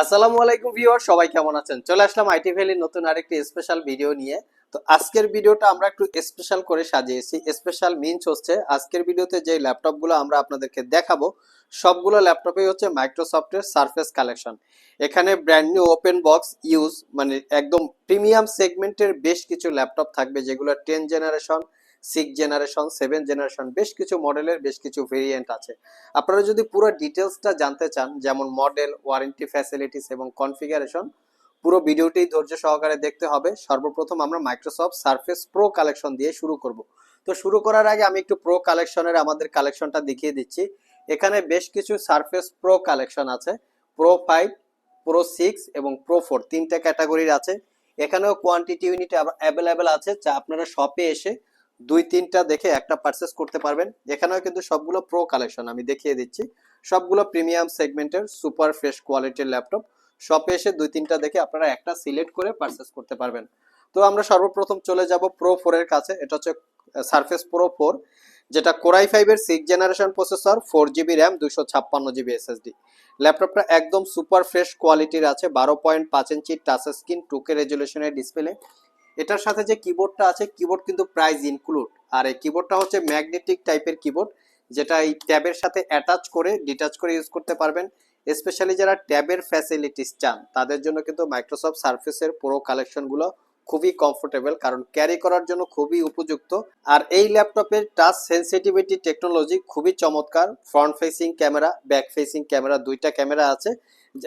আসসালামু আলাইকুম ভিউয়ার সবাই কেমন আছেন? চলে আসলাম আইটি ভ্যালির নতুন আরেকটি স্পেশাল ভিডিও নিয়ে। তো আজকের ভিডিওটা আমরা একটু স্পেশাল করে সাজিয়েছি। স্পেশাল মিনস হচ্ছে আজকের ভিডিওতে যে ল্যাপটপগুলো আমরা আপনাদেরকে দেখাবো, সবগুলো ল্যাপটপে হচ্ছে মাইক্রোসফটের সারফেস কালেকশন এখানে brand new open box use মানে একদম প্রিমিয়াম সেগমেন্টের বেশ কিছু ল্যাপটপ থাকবে, যেগুলো ten generation six generation seven generation বেশ কিছু মডেলের বেশ কিছু ভেরিয়েন্ট আছে। আপনারা যদি পুরো ডিটেলসটা জানতে চান, যেমন মডেল ওয়ারেন্টি ফ্যাসিলিটিস এবং কনফিগারেশন পুরো ভিডিওটি ধৈর্য সহকারে দেখতে হবে। সর্বপ্রথম আমরা মাইক্রোসফট সার্ফেস প্রো কালেকশন দিয়ে শুরু করব। তো শুরু করার আগে আমি একটু প্রো কালেকশনের আমাদের কালেকশনটা দেখিয়ে দিচ্ছি। এখানে বেশ কিছু সারফেস প্রো কালেকশন আছে। প্রো ফাইভ প্রো সিক্স এবং প্রো ফোর তিনটা ক্যাটাগরির আছে। এখানেও কোয়ান্টিটি ইউনিট অ্যাভেলেবেল আছে। যা আপনারা শপে এসে দুই, তিনটা দেখে একটা পারচেস করতে পারবেন। এখানেও কিন্তু সবগুলো প্রো কালেকশন আমি দেখিয়ে দিচ্ছি। সবগুলো প্রিমিয়াম সেগমেন্টের সুপার ফ্রেশ কোয়ালিটির ল্যাপটপ শপে এসে দুই, তিনটা দেখে আপনারা একটা সিলেক্ট করে পারচেস করতে পারবেন। তো আমরা সর্বপ্রথম চলে যাব প্রো ফোরের কাছে। এটা হচ্ছে সারফেস প্রো ফোর যেটা কোরাই ফাইভের six generation processor four GB RAM দুশো ছাপ্পান্ন জিবি এসএসডি ল্যাপটপটা একদম সুপার ফ্রেশ কোয়ালিটির আছে, বারো পয়েন্ট পাঁচ ইঞ্চি টাচ স্ক্রিন টুকে রেজুলেশনের ডিসপ্লে এটার সাথে যে কিবোর্ডটা আছে কিবোর্ড কিন্তু প্রাইস ইনক্লুড আর এই কিবোর্ডটা হচ্ছে ম্যাগনেটিক টাইপের কিবোর্ড যেটা এই ট্যাবের সাথে অ্যাটাচ করে ডিটাচ করে ইউজ করতে পারবেন স্পেশালি যারা ট্যাবের ফ্যাসিলিটিস চান, তাদের জন্য কিন্তু মাইক্রোসফট সার্ফেসের পুরো কালেকশনগুলো খুবই কমফোর্টেবল কারণ ক্যারি করার জন্য খুবই উপযুক্ত। আর এই ল্যাপটপের টাচ সেন্সিটিভিটি টেকনোলজি খুবই চমৎকার। Front facing camera back facing camera দুইটা ক্যামেরা আছে।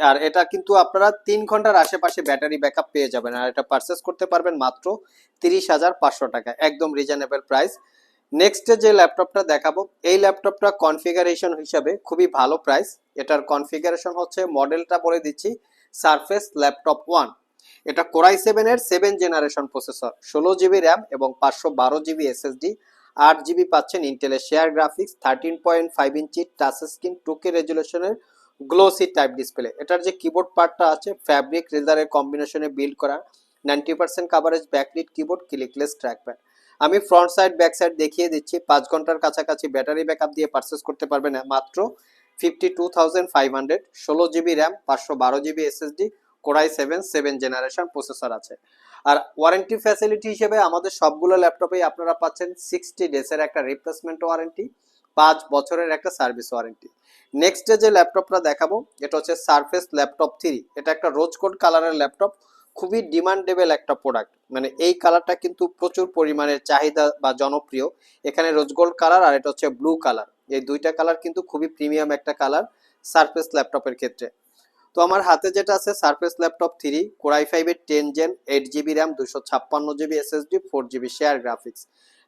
আর এটা কিন্তু আপনারা তিন ঘণ্টার আশেপাশে ব্যাটারি ব্যাকআপ পেয়ে যাবেন। আর এটা পারচেস করতে পারবেন মাত্র তিরিশ হাজার পাঁচশো টাকা, একদম রিজনেবল প্রাইস নেক্সটে যে ল্যাপটপটা দেখাবো, এই ল্যাপটপটা কনফিগারেশন হিসাবে খুবই ভালো প্রাইস এটার কনফিগারেশন হচ্ছে মডেলটা বলে দিচ্ছি সারফেস ল্যাপটপ ওয়ান এটা কোরাই সেভেনের সেভেন জেনারেশন প্রসেসর ষোলো জিবি র্যাম এবং পাঁচশো বারো জিবি এসএসডি আট জিবি পাচ্ছেন ইন্টেলের share graphics thirteen point five inch touch screen two K রেজুলেশনের glossy type display এটার যে কিবোর্ড পার্টটা আছে ফ্যাব্রিক রেজারের কম্বিনেশনে বিল্ড করা ninety percent coverage backlit keyboard clickless track trackpad আমি ফ্রন্ট সাইড ব্যাক সাইড দেখিয়ে দিচ্ছি, পাঁচ ঘণ্টার কাছাকাছি ব্যাটারি ব্যাকআপ দিয়ে পারচেস করতে পারবেন মাত্র fifty two thousand five hundred ষোলো জিবি র্যাম পাঁচশো বারো GB SSD Core i seven seven generation processor আছে। আর ওয়ারেন্টি ফ্যাসিলিটি হিসেবে আমাদের সবগুলো ল্যাপটপেই আপনারা পাচ্ছেন সিক্সটি ডেজের একটা রিপ্লেসমেন্ট ওয়ারেন্টি পাঁচ বছরের একটা সার্ভিস ওয়ারেন্টি নেক্সট যে ল্যাপটপটা দেখাবো, এটা হচ্ছে সারফেস ল্যাপটপ থ্রি এটা একটা রোজ কোড কালারের ল্যাপটপ, খুবই ডিমান্ডেবল একটা প্রোডাক্ট মানে এই কালারটা কিন্তু প্রচুর পরিমাণে চাহিদা বা জনপ্রিয়। এখানে রোজ গোল্ড কালার আর এটা হচ্ছে ব্লু কালার এই দুইটা কালার কিন্তু খুবই প্রিমিয়াম একটা কালার সারফেস ল্যাপটপের ক্ষেত্রে। তো আমার হাতে যেটা আছে Surface Laptop three Core i ফাইভের ten gen eight GB RAM দুশো ছাপ্পান্ন GB SSD four GB share graphics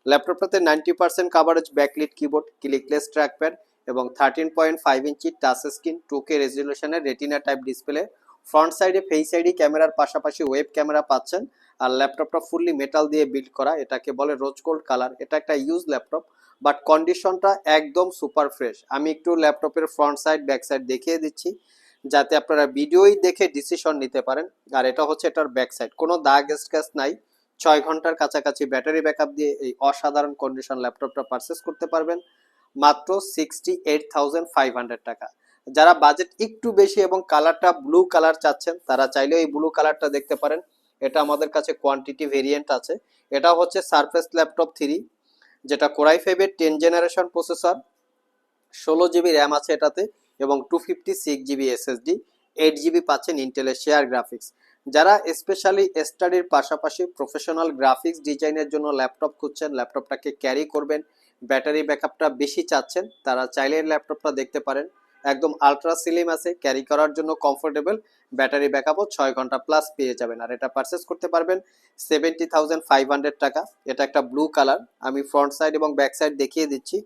ল্যাপটপটাতে ninety percent coverage backlit keyboard clickless trackpad এবং thirteen point five inch touch screen two K রেজলিউশনের retina type display front সাইডে face ID ক্যামেরার পাশাপাশি web camera পাচ্ছেন আর ল্যাপটপটা fully metal দিয়ে build করা, এটাকে বলে রোজ গোল্ড কালার এটা একটা ইউজ ল্যাপটপ বাট কন্ডিশনটা একদম সুপার ফ্রেশ আমি একটু ল্যাপটপের ফ্রন্ট সাইড ব্যাক সাইড দেখিয়ে দিচ্ছি। যাতে আপনারা ভিডিওই দেখে ডিসিশন নিতে পারেন। আর এটা হচ্ছে এটার ব্যাক সাইড কোনো দাগ স্ক্যাচ নাই। ছয় ঘণ্টার কাছাকাছি ব্যাটারি ব্যাকআপ দিয়ে এই অসাধারণ কন্ডিশন ল্যাপটপটা পারচেস করতে পারবেন। মাত্র sixty eight thousand five hundred টাকা। যারা বাজেট একটু বেশি এবং কালারটা ব্লু কালার চাচ্ছেন, তারা চাইলেও এই ব্লু কালারটা দেখতে পারেন। এটা আমাদের কাছে কোয়ান্টিটি ভেরিয়েন্ট আছে। এটা হচ্ছে সারফেস ল্যাপটপ থ্রি যেটা কোরাই ফাইভের টেন জেনারেশন প্রসেসর ষোলো জিবি র্যাম আছে এটাতে। এবং two fifty six GB SSD eight GB পাচ্ছেন ইন্টেলের শেয়ার গ্রাফিক্স যারা স্পেশালি স্টাডির পাশাপাশি প্রফেশনাল গ্রাফিক্স ডিজাইনের জন্য ল্যাপটপ খুঁজছেন ল্যাপটপটাকে ক্যারি করবেন ব্যাটারি ব্যাকআপটা বেশি চাচ্ছেন, তারা চাইলে ল্যাপটপটা দেখতে পারেন। একদম আলট্রা সিলিম আছে ক্যারি করার জন্য কমফোর্টেবল ব্যাটারি ব্যাকআপও ছয় ঘণ্টা প্লাস পেয়ে যাবেন। আর এটা পারচেস করতে পারবেন সেভেন্টি থাউজেন্ড ফাইভ হান্ড্রেড টাকা। এটা একটা ব্লু কালার আমি ফ্রন্ট সাইড এবং ব্যাক সাইড দেখিয়ে দিচ্ছি।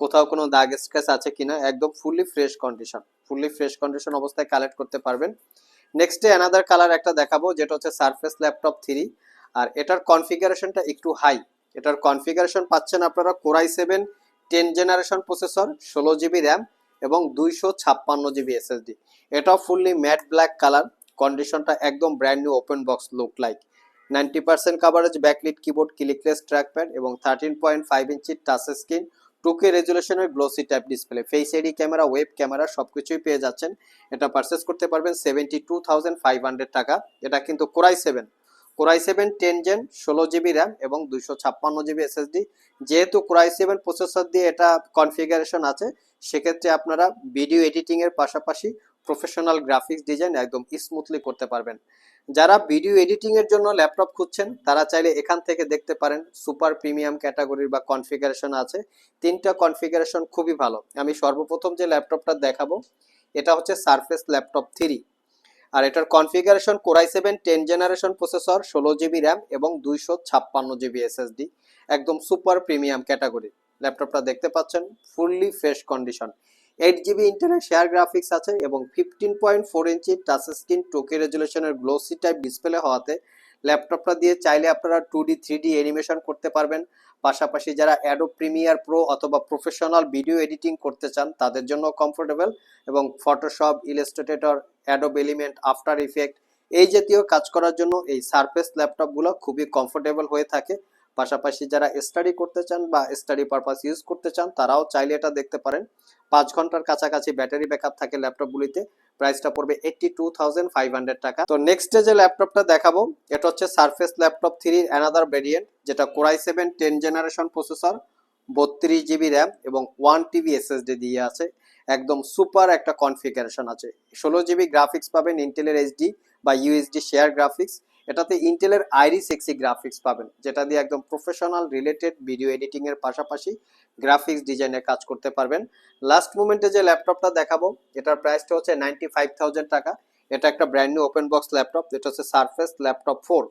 কোথাও কোনো দাগ স্ক্র্যাচ আছে কিনা, একদম fully fresh condition fully fresh condition অবস্থায় কালেক্ট করতে পারবেন। নেক্সটে অ্যানাদার কালার একটা দেখাবো, যেটা হচ্ছে সারফেস ল্যাপটপ থ্রি আর এটার কনফিগারেশনটা একটু হাই এটার কনফিগারেশন পাচ্ছেন আপনারা Core i seven ten generation processor ষোলো জিবি র্যাম এবং দুইশো ছাপ্পান্ন জিবি এসএসডি এটাও ফুললি ম্যাট ব্ল্যাক কালার কন্ডিশনটা একদম brand new open box look like ninety percent coverage backlit keyboard clickless trackpad এবং thirteen point five inch touch screen two K রেজুলেশনের glossy type display face ID camera web camera সবকিছুই পেয়ে যাচ্ছেন। এটা purchase করতে পারবেন seventy two thousand five hundred টাকা। এটা কিন্তু Core i seven Core i seven ten gen ষোলো জিবি র্যাম এবং দুইশো ছাপ্পান্ন জিবি এসএসডি যেহেতু কোরাই সেভেন প্রসেসর দিয়ে এটা কনফিগারেশন আছে, সেক্ষেত্রে আপনারা ভিডিও এডিটিংয়ের পাশাপাশি প্রফেশনাল গ্রাফিক্স ডিজাইন একদম স্মুথলি করতে পারবেন। যারা ভিডিও এডিটিং এর জন্য ল্যাপটপ খুঁজছেন, তারা চাইলে এখান থেকে দেখতে পারেন সুপার প্রিমিয়াম ক্যাটাগরির বা কনফিগারেশন আছে। তিনটা কনফিগারেশন খুবই ভালো। আমি সর্বপ্রথম যে ল্যাপটপটা দেখাবো, এটা হচ্ছে সারফেস ল্যাপটপ থ্রি। আর এটার configuration Core i seven ten generation processor, ষোলো জিবি র্যাম এবং দুইশো ছাপ্পান্ন জিবি এসএসডি। একদম সুপার প্রিমিয়াম ক্যাটাগরি। ল্যাপটপটা দেখতে পাচ্ছেন, fully fresh condition. Eight GB internet share graphics আছে এবং fifteen point four inch touch screen two K রেজুলেশনের glossy type display হওয়াতে ল্যাপটপটা দিয়ে চাইলে আপনারা two D three D animation করতে পারবেন। পাশাপাশি যারা অ্যাডো প্রিমিয়ার প্রো অথবা প্রফেশনাল ভিডিও এডিটিং করতে চান, তাদের জন্য কমফোর্টেবল এবং Photoshop Illustrator Adobe Element After Effect এই জাতীয় কাজ করার জন্য এই সারফেস ল্যাপটপগুলো খুবই কমফোর্টেবল হয়ে থাকে। পাশাপাশি যারা স্টাডি করতে চান বা স্টাডি পারপাস ইউজ করতে চান, তারাও চাইলে এটা দেখতে পারেন। পাঁচ ঘণ্টার কাছাকাছি ব্যাটারি ব্যাকআপ থাকে ল্যাপটপগুলিতে প্রাইসটা পড়বে eighty two thousand five hundred টাকা। তো নেক্সট যে ল্যাপটপটা দেখাবো, এটা হচ্ছে সারফেস ল্যাপটপ থ্রির অ্যানাদার ভেরিয়েন্ট যেটা Core i seven ten generation processor বত্রিশ জিবি র্যাম এবং ওয়ান টিবি এসএসডি দিয়ে আছে। একদম সুপার একটা কনফিগারেশন আছে। ষোলো জিবি গ্রাফিক্স পাবেন ইন্টেলের এইচডি বা ইউএসডি শেয়ার গ্রাফিক্স এটাতে ইন্টেলের আইরি সেক্সি গ্রাফিক্স পাবেন, যেটা দিয়ে একদম প্রফেশনাল রিলেটেড ভিডিও এডিটিং এর পাশাপাশি গ্রাফিক্স ডিজাইনের কাজ করতে পারবেন। লাস্ট মুমেন্টে যে ল্যাপটপটা দেখাবো, এটার প্রাইসটা হচ্ছে নাইনটি ফাইভ থাউজেন্ড টাকা। এটা একটা brand new open box laptop যেটা হচ্ছে সারফেস ল্যাপটপ ফোর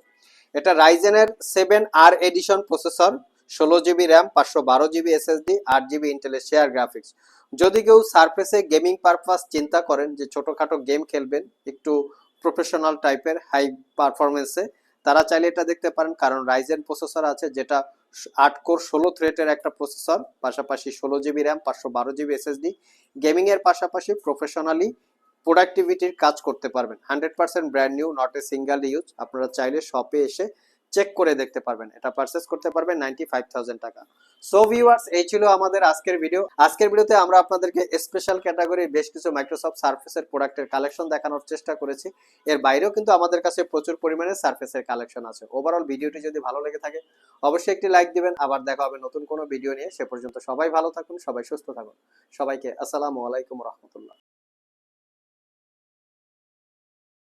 এটা রাইজেনের সেভেন আর এডিশন প্রসেসর ষোলো জিবি র্যাম পাঁচশো বারো জিবি এসএসডি আট জিবি ইন্টেলের শেয়ার গ্রাফিক্স যদি কেউ সারফেসে গেমিং পারপাস চিন্তা করেন যে ছোটোখাটো গেম খেলবেন, একটু প্রফেশনাল টাইপের হাই পারফরমেন্সে তারা চাইলে এটা দেখতে পারেন, কারণ রাইজেন প্রসেসর আছে, যেটা আট কোর ষোলো থ্রেটের একটা প্রসেসর পাশাপাশি ষোলো জিবি র্যাম পাঁচশো বারো জিবি এসএসডি গেমিংয়ের পাশাপাশি প্রফেশনালি প্রোডাক্টিভিটির কাজ করতে পারবেন। Hundred percent brand new not a single use আপনারা চাইলে শপে এসে চেক করে দেখতে পারবেন। এটা পারচেস করতে পারবেন নাইনটি ফাইভ থাউজেন্ড টাকা। সো ভিউয়ার্স এই ছিল আমাদের আজকের ভিডিও আজকের ভিডিওতে আমরা আপনাদেরকে স্পেশাল ক্যাটাগরির বেশ কিছু মাইক্রোসফট সার্ফেসের প্রোডাক্টের কালেকশন দেখানোর চেষ্টা করেছি। এর বাইরেও কিন্তু আমাদের কাছে প্রচুর পরিমাণে সার্ফেসের কালেকশন আছে। ওভারঅল ভিডিওটি যদি ভালো লেগে থাকে, অবশ্যই একটি লাইক দিবেন। আবার দেখা হবে নতুন কোনো ভিডিও নিয়ে। সে পর্যন্ত সবাই ভালো থাকুন, সবাই সুস্থ থাকুন। সবাইকে আসসালামু আলাইকুম রহমতুল্লাহ।